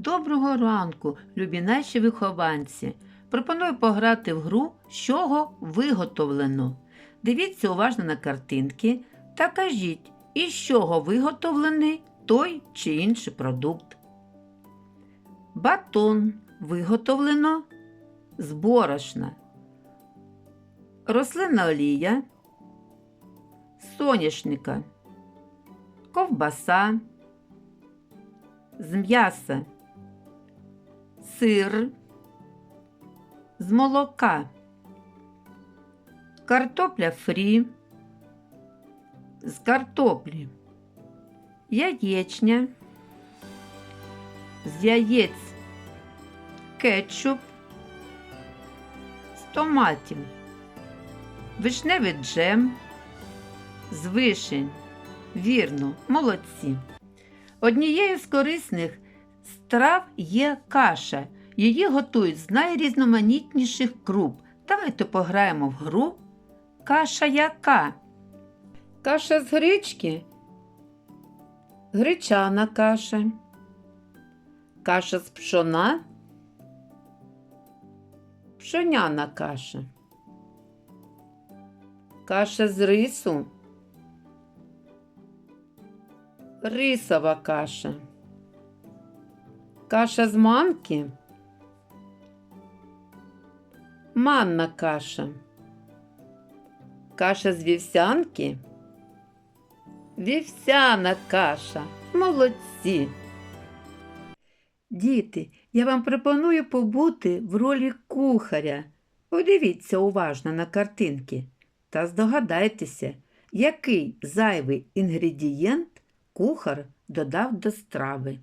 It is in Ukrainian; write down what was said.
Доброго ранку, любі наші вихованці. Пропоную пограти в гру, з чого виготовлено. Дивіться уважно на картинки та кажіть, із чого виготовлений той чи інший продукт. Батон виготовлено з борошна. Рослинна олія, соняшника, ковбаса, з м'яса, сир, з молока, картопля фрі, з картоплі, яєчня, з яєць, кетчуп, з томатів, вишневий джем, з вишень. Вірно, молодці. Однією з корисних страв є каша. Її готують з найрізноманітніших круп. Давайте пограємо в гру. Каша яка? Каша з гречки, гречана каша, каша з пшона, пшоняна каша, каша з рису, рисова каша, каша з манки, манна каша, каша з вівсянки, вівсяна каша. Молодці. Діти, я вам пропоную побути в ролі кухаря. Подивіться уважно на картинки та здогадайтеся, який зайвий інгредієнт кухар додав до страви.